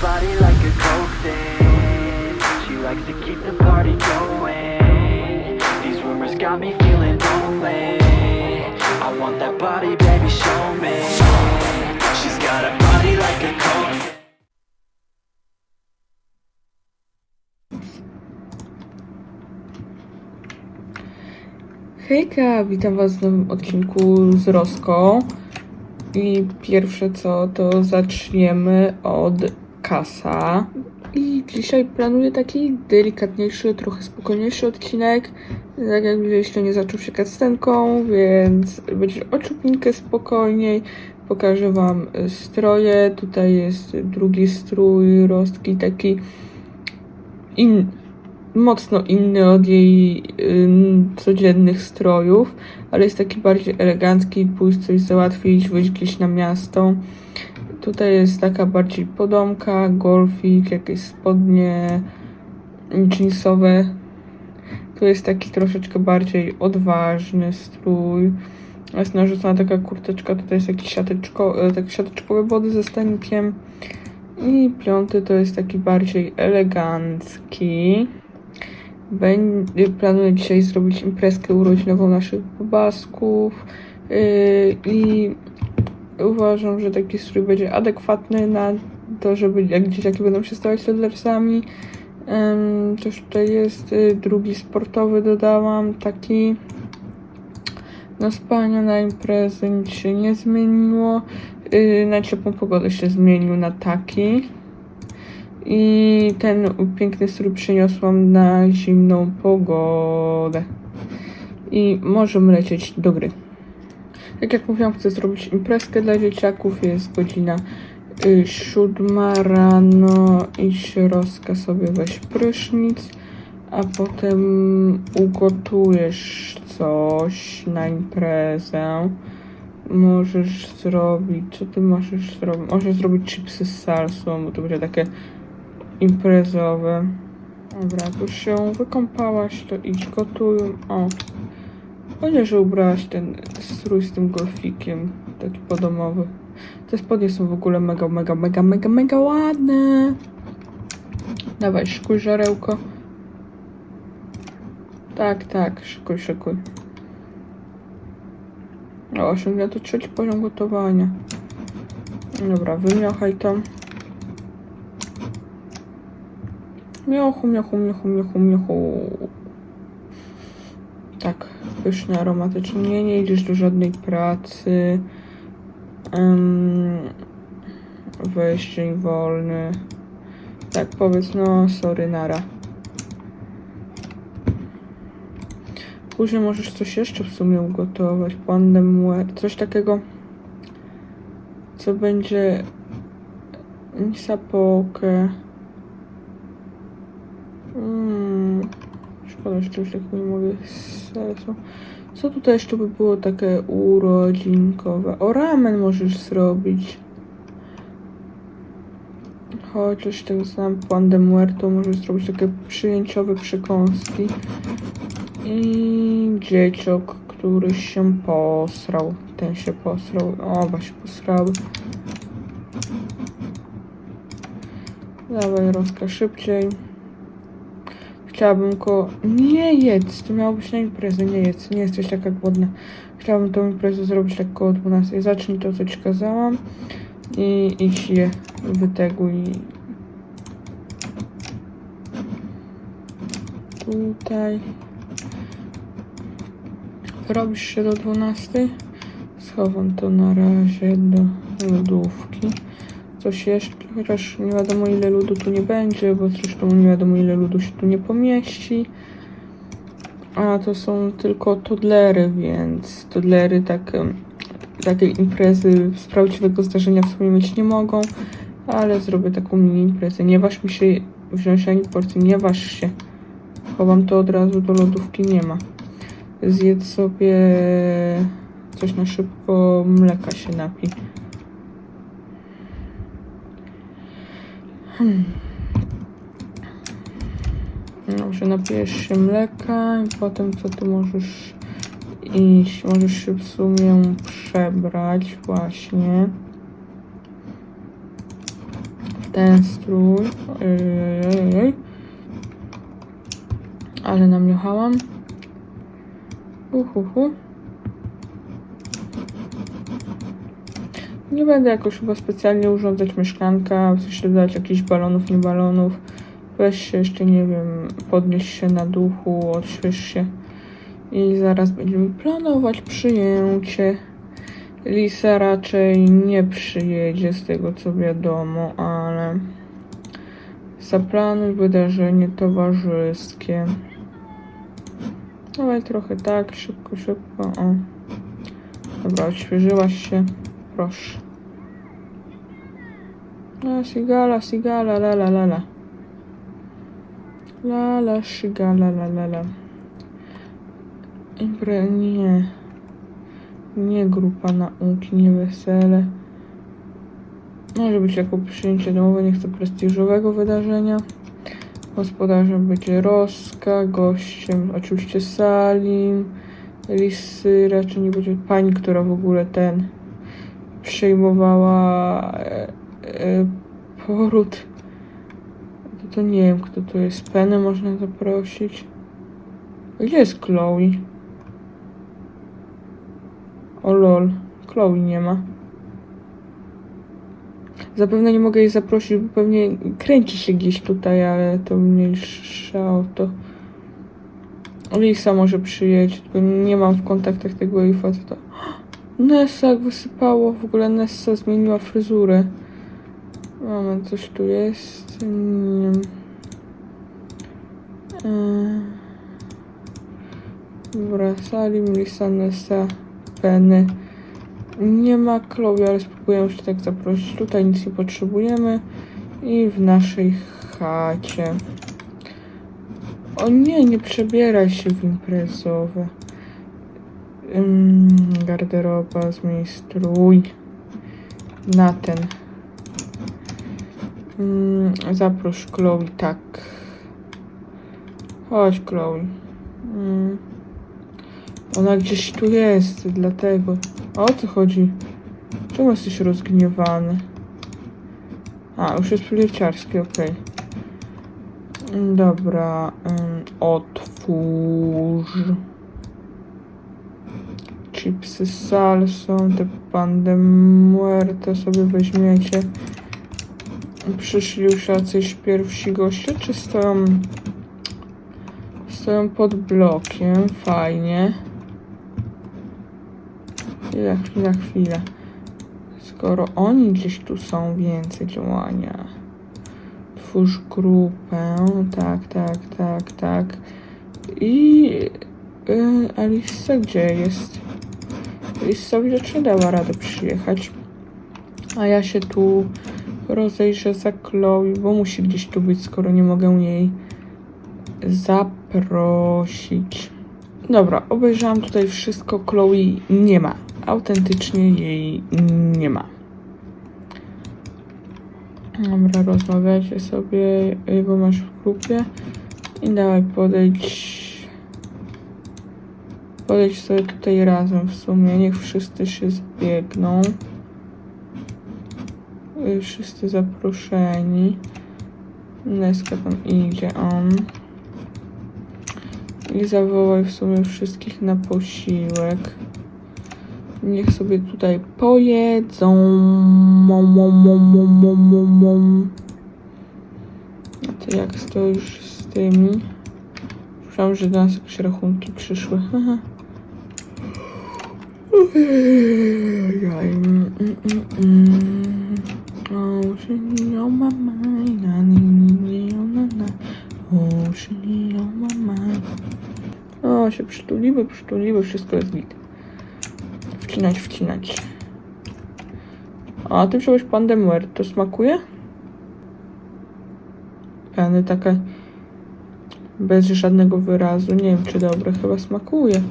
body like a She likes to keep the party going. These rumors got me feeling lonely. I want that body, baby, show me. She's got a body like a Hejka, witam Was w nowym odcinku z Roską. I pierwsze co, to zaczniemy od kasa. I dzisiaj planuję taki delikatniejszy, trochę spokojniejszy odcinek. Tak jak widzieliście, nie zaczął się kastenką, więc będzie oczupinkę spokojniej. Pokażę Wam stroje. Tutaj jest drugi strój Rostki, taki in, mocno inny od jej ym, codziennych strojów, ale jest taki bardziej elegancki, pójść coś załatwić, wyjść gdzieś na miasto. Tutaj jest taka bardziej podomka, golfik, jakieś spodnie jeansowe. Tu jest taki troszeczkę bardziej odważny strój. Jest narzucona taka kurteczka, tutaj jest jakiś siateczko, e, taki siateczkowy body ze stanikiem. I piąty to jest taki bardziej elegancki. Będę, planuję dzisiaj zrobić imprezkę urodzinową naszych babasków yy, i uważam, że taki strój będzie adekwatny na to, żeby jak dzieciaki będą się stawać toddlersami. Ym, też tutaj jest y, drugi sportowy dodałam, taki na spania, na imprezę nic się nie zmieniło. Yy, na ciepłą pogodę się zmienił na taki. I ten piękny strój przyniosłam na zimną pogodę. I możemy lecieć do gry. Tak jak mówiłam, chcę zrobić imprezkę dla dzieciaków. Jest godzina y, siódma rano i Rozka sobie weź prysznic, a potem ugotujesz coś na imprezę. Możesz zrobić, co ty możesz zrobić? Możesz zrobić chipsy z salsą, bo to będzie takie imprezowe. Dobra, już się wykąpałaś, to idź gotuj. O, fajnie, że ubrałaś ten strój z tym golfikiem, taki podomowy. Te spodnie są w ogóle mega, mega, mega, mega, mega ładne. Dawaj, szykuj żarełko. Tak, tak, szykuj, szykuj. O, osiągnięto trzeci poziom gotowania. Dobra, wymiochaj to. Miochu, miochu, miochu, miochu, miochu. Tak, pysznie, aromatycznie. Nie, idziesz do żadnej pracy. Um, weź dzień wolny. Tak, powiedz, no, sorry, nara. Później możesz coś jeszcze w sumie ugotować. Pan de muer, coś takiego, co będzie sapokę. Mm, szkoda, że czegoś takiego nie z sercu. Co tutaj jeszcze by było takie urodzinkowe? O, ramen możesz zrobić. Chociaż ten sam pan de muerto możesz zrobić takie przyjęciowe przekąski. I dzieciok, który się posrał. Ten się posrał. Oba się posrały. Dawaj, Roska, szybciej. Chciałabym go... Nie jedz, to miało być na imprezę, nie jedz, nie jesteś taka głodna. Chciałabym tą imprezę zrobić tak koło 12. Zacznij to, co ci kazałam i idź je wyteguj. Tutaj. Robisz się do 12? Schowam to na razie do lodówki. Coś jeszcze, chociaż nie wiadomo ile ludu tu nie będzie, bo zresztą nie wiadomo ile ludu się tu nie pomieści. A to są tylko toddlery, więc toddlery tak, takiej imprezy z prawdziwego zdarzenia w sumie mieć nie mogą, ale zrobię taką mini imprezę. Nie waż mi się wziąć ani porcji, nie waż się. Chowam to od razu do lodówki, nie ma. Zjedz sobie coś na szybko, mleka się napij. Hmm. Dobrze, napijesz się mleka i potem co tu możesz iść? Możesz się w sumie przebrać właśnie. ten strój. Ojej. Ale namiochałam. Uhuhu. Nie będę jakoś chyba specjalnie urządzać mieszkanka, sensie dodać jakichś balonów, nie balonów. Weź się jeszcze, nie wiem, podnieś się na duchu, odśwież się. I zaraz będziemy planować przyjęcie. Lisa raczej nie przyjedzie z tego co wiadomo, ale zaplanuj wydarzenie towarzyskie. Dawaj trochę tak, szybko, szybko. O. Dobra, odświeżyłaś się. Proszę. A, sigala, sigala, la la la la. La la, sigala, la la la. Impre, nie. Nie grupa nauki, nie wesele. Może być jako przyjęcie domowe, nie chcę prestiżowego wydarzenia. Gospodarzem będzie Roska, gościem oczywiście Salim, Lisy, raczej nie będzie pani, która w ogóle ten przejmowała e, poród. To, to nie wiem, kto to jest. Penę można zaprosić. Gdzie jest Chloe? O lol, Chloe nie ma. Zapewne nie mogę jej zaprosić, bo pewnie kręci się gdzieś tutaj, ale to mniejsza o to. Lisa może przyjeść, tylko nie mam w kontaktach tego jej faceta. Nessa jak wysypało, w ogóle Nessa zmieniła fryzurę. Moment, coś tu jest. Nie wiem. Eee. Dobra, Salim, Lisa, Nessa, Penny. Nie ma Chloe, ale spróbujemy się tak zaprosić. Tutaj nic nie potrzebujemy. I w naszej chacie. O nie, nie przebieraj się w imprezowe. Ym, garderoba, zmień strój. Na ten. Ym, zaproś Chloe, tak. Chodź, Chloe. Ym. Ona gdzieś tu jest, dlatego. O co chodzi? Czemu jesteś rozgniewany? A, już jest flirciarski, okej. Mm, Dobra, ym, otwórz. Chipsy z salsą, te pan de muerte sobie weźmiecie. Przyszli już jacyś pierwsi goście, czy stoją... Stoją pod blokiem, fajnie. Chwila, chwila, chwila. Skoro oni gdzieś tu są, więcej działania. Twórz grupę. Tak, tak, tak, tak. I... Yy, Alisa gdzie jest? Alisa widocznie dała radę przyjechać. A ja się tu rozejrzę za Chloe, bo musi gdzieś tu być, skoro nie mogę jej zaprosić. Dobra, obejrzałam tutaj wszystko. Chloe nie ma. Autentycznie jej nie ma. Dobra, rozmawiajcie sobie, jego masz w grupie i dawaj podejdź. Podejdź sobie tutaj razem w sumie, niech wszyscy się zbiegną. Y, Wszyscy zaproszeni. Neska tam idzie on. I zawołaj w sumie wszystkich na posiłek. Niech sobie tutaj pojedzą. Mom, mom, mom, mom, mom. A ty jak stoisz z tymi? Słyszałam, że do nas jakieś rachunki przyszły. Haha. Ojej, mm, mm, mm, mm. Ocean on my mind, na, ni, ni, ni, o, na, na. Ocean on my mind. O, się przytuliły, przytuliły, wszystko jest git. Wcinać, wcinać. A, ty wziąłeś pan de muerto, smakuje? Pany taka bez żadnego wyrazu. Nie wiem, czy dobre. Chyba smakuje.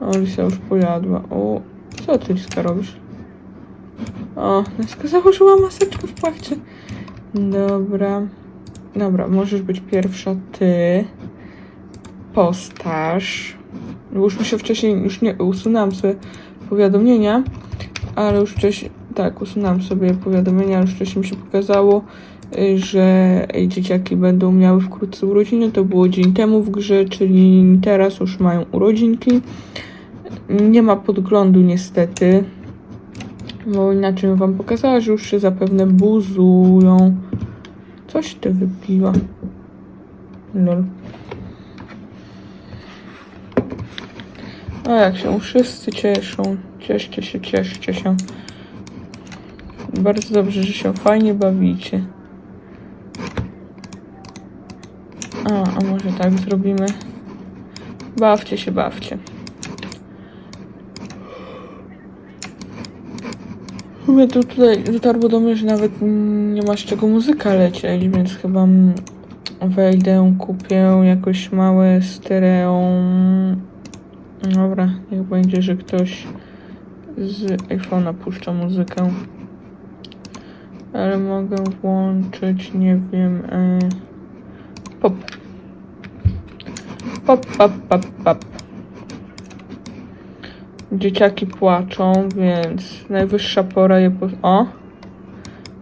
O, Lisa już pojadła. O, co ty, Liska, robisz? O, Liska założyła maseczkę w płachcie. Dobra. Dobra, możesz być pierwsza ty. Postaż. Bo już mi się wcześniej, już nie usunęłam sobie powiadomienia, ale już wcześniej Tak, usunąłem sobie powiadomienia, ale wcześniej mi się pokazało, że dzieciaki będą miały wkrótce urodziny. To było dzień temu w grze, czyli teraz już mają urodzinki. Nie ma podglądu niestety, bo inaczej bym wam pokazała, że już się zapewne buzują. Coś ty wypiła. Lol. A jak się wszyscy cieszą. Cieszcie się, cieszcie się. Bardzo dobrze, że się fajnie bawicie. A, a może tak zrobimy? Bawcie się, bawcie. Mówię tu tutaj dotarło do mnie, że nawet nie ma z czego muzyka lecieć, więc chyba wejdę, kupię jakoś małe stereo. Dobra, niech będzie, że ktoś z iPhone'a puszcza muzykę. Ale mogę włączyć, nie wiem, e, pop. Pop, pop, pop, pop. Dzieciaki płaczą, więc najwyższa pora je po... O!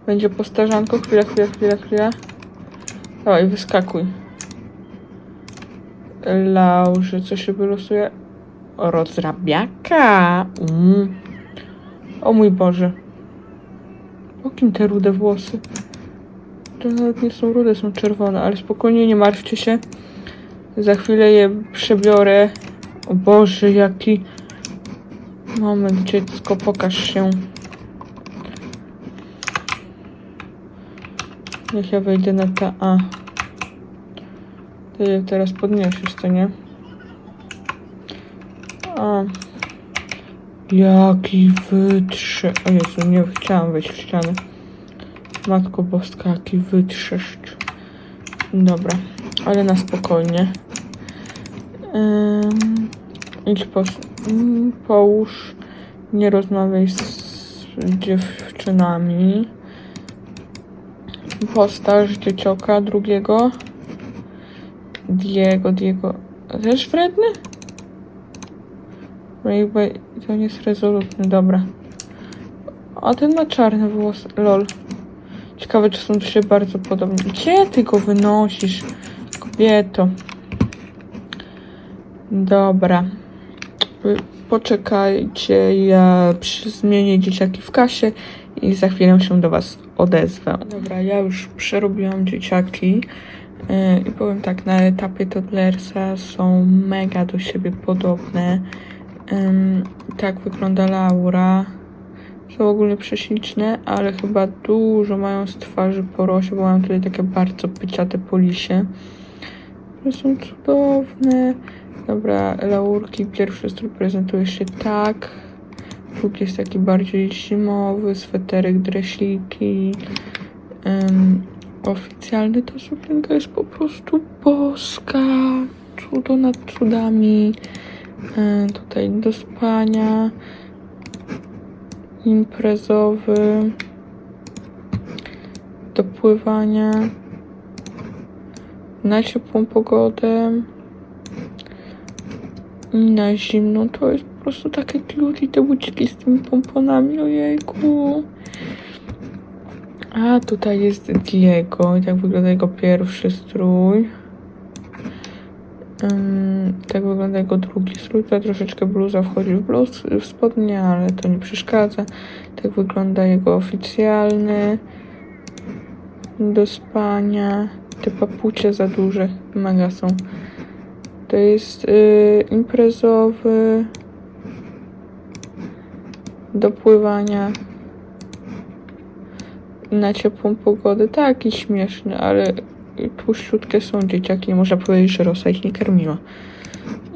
Będzie postarzanko. Chwila, chwila, chwila, chwila. Dawaj, wyskakuj. Lauży, co się wylosuje? Rozrabiaka. Mm. O mój Boże. O kim te rude włosy? To nawet nie są rude, są czerwone, ale spokojnie, nie martwcie się. Za chwilę je przebiorę. O Boże, jaki... Moment, dziecko, pokaż się. Niech ja wejdę na ta A. Ty teraz podniesiesz, co nie? A. Jaki wytrze... O Jezu, nie chciałam wejść w ścianę. Matko Boska, jaki wytrzeszcz. Dobra, ale na spokojnie. Ym, idź po, ym, połóż. Nie rozmawiaj z dziewczynami. Postaż dziecioka drugiego. Diego, Diego. Też wredny? Jakby to nie jest rezolutny, dobra. A ten ma czarny włos, lol. Ciekawe, czy są tu się bardzo podobni. Gdzie ty go wynosisz, kobieto? Dobra. Poczekajcie, ja zmienię dzieciaki w kasie i za chwilę się do Was odezwę. Dobra, ja już przerobiłam dzieciaki yy, i powiem tak, na etapie toddlersa są mega do siebie podobne. Tak wygląda Laura. Są ogólnie prześliczne, ale chyba dużo mają z twarzy porosie, bo mają tutaj takie bardzo pyciate polisie. Które są cudowne. Dobra, laurki. Pierwszy strój prezentuje się tak. Drugi jest taki bardziej zimowy, sweterek, dreśliki. Ym, oficjalny ta sukienka jest po prostu boska. Cudo nad cudami. E, tutaj do spania. Imprezowy. Do pływania. Na ciepłą pogodę. Na zimną. To jest po prostu takie cute i te buciki z tymi pomponami. Ojejku. A tutaj jest Diego. I tak wygląda jego pierwszy strój. Ym, tak wygląda jego drugi strój. Tutaj troszeczkę bluza wchodzi w bluz, w spodnie, ale to nie przeszkadza. Tak wygląda jego oficjalny do spania. Te papucie za duże, mega są. To jest y, imprezowy do pływania na ciepłą pogodę. Taki śmieszny, ale tłuszczutkie są dzieciaki. Można powiedzieć, że Rosa ich nie karmiła.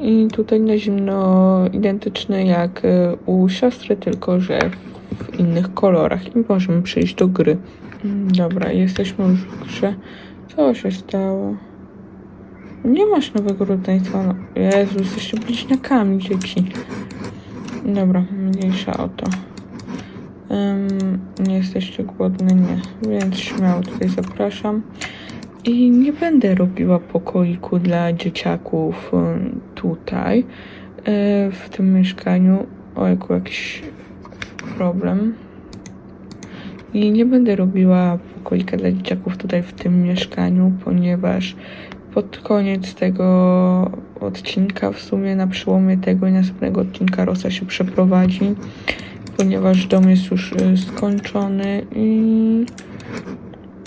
I tutaj na zimno identyczny jak y, u siostry, tylko że w innych kolorach. I możemy przejść do gry. Mm, Dobra, jesteśmy już w grze. Co się stało? Nie masz nowego rodzeństwa. No. Jezu, jesteście bliźniakami dzieci. Dobra, mniejsza o to. Ym, nie jesteście głodne, nie. Więc śmiało tutaj zapraszam. I nie będę robiła pokoiku dla dzieciaków tutaj, y, w tym mieszkaniu. Ojku, jakiś problem. I nie będę robiła pokoika dla dzieciaków tutaj w tym mieszkaniu, ponieważ pod koniec tego odcinka, w sumie na przełomie tego i następnego odcinka Rosa się przeprowadzi, ponieważ dom jest już y, skończony i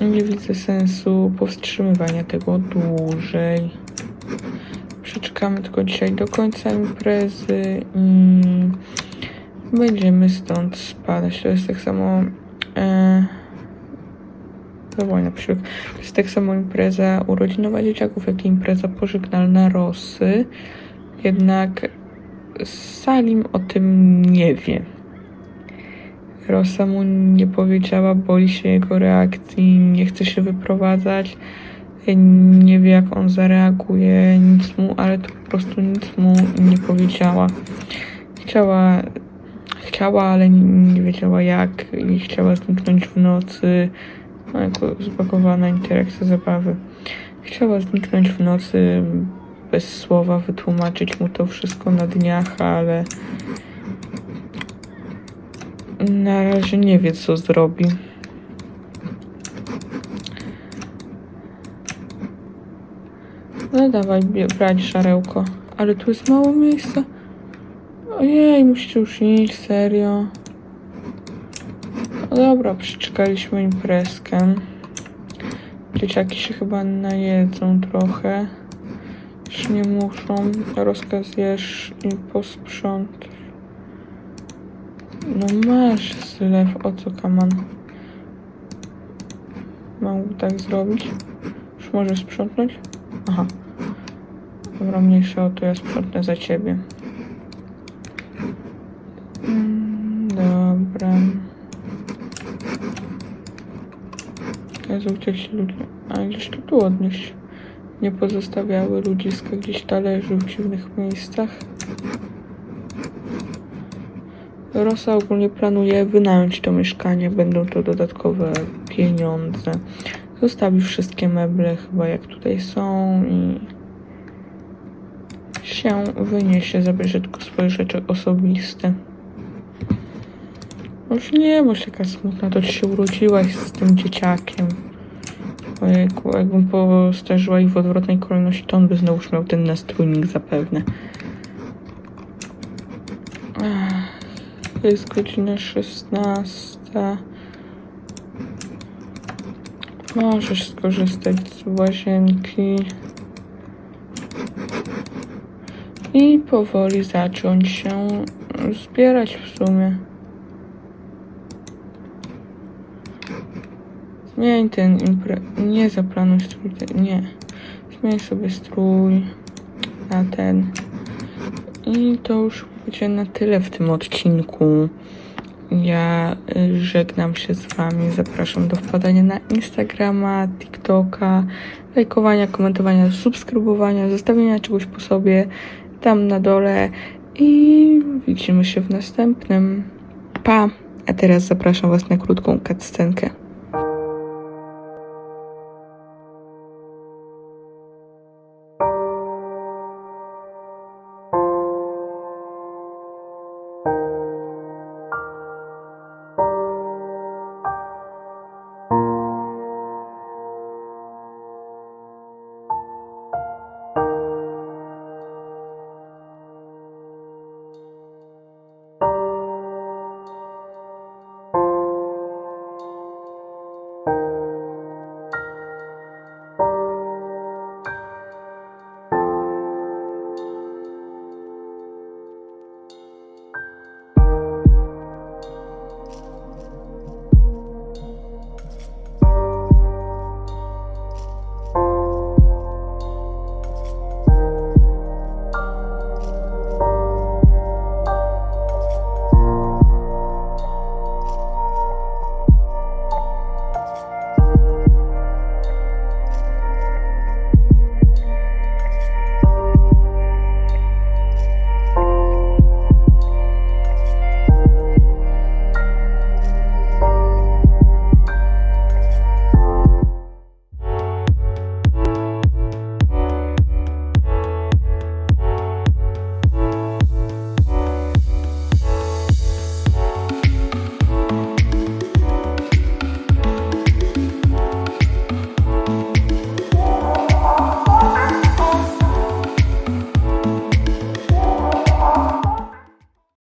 nie widzę sensu powstrzymywania tego dłużej. Przeczekamy tylko dzisiaj do końca imprezy i będziemy stąd spadać. To jest tak samo. E, Zawołaj na przykład. To jest tak samo impreza urodzinowa dzieciaków, jak i impreza pożegnalna Rosy. Jednak Salim o tym nie wie. Rosa mu nie powiedziała, boi się jego reakcji, nie chce się wyprowadzać, nie wie jak on zareaguje, nic mu, ale to po prostu nic mu nie powiedziała. Chciała, chciała, ale nie wiedziała jak i chciała zniknąć w nocy, jako zbagowana interakcja zabawy. Chciała zniknąć w nocy bez słowa, wytłumaczyć mu to wszystko na dniach, ale na razie nie wie, co zrobi. No dawaj, brać żarełko. Ale tu jest mało miejsca. Ojej, musicie już iść, serio. No dobra, przeczekaliśmy imprezkę. Dzieciaki się chyba najedzą trochę. Już nie muszą. Rozkaz jesz i posprząt. No masz zlew, o co kaman? Mam tak zrobić? Już możesz sprzątnąć? Aha. Dobra, mniejsza o to, ja sprzątnę za ciebie. Mm, Dobra. Się ludzie... A, gdzieś to tu odnieść. Nie pozostawiały ludziska gdzieś talerzy w dziwnych miejscach. Rosa ogólnie planuje wynająć to mieszkanie, będą to dodatkowe pieniądze. Zostawi wszystkie meble chyba jak tutaj są i się wyniesie, zabierze tylko swoje rzeczy osobiste. Już nie bądź taka smutna, to ci się urodziłaś z tym dzieciakiem. Ojejku, jakbym postarzyła ich w odwrotnej kolejności, to on by znowu miał ten nastrójnik zapewne. Ach. Jest godzina 16. Możesz skorzystać z łazienki. I powoli zacząć się zbierać w sumie. Zmień ten impre... Nie zaplanuj strój. ten- Nie. Zmień sobie strój na ten. I to już będzie na tyle w tym odcinku. Ja y, żegnam się z Wami. Zapraszam do wpadania na Instagrama, TikToka, lajkowania, komentowania, subskrybowania, zostawienia czegoś po sobie tam na dole. I widzimy się w następnym. Pa! A teraz zapraszam Was na krótką cutscenkę.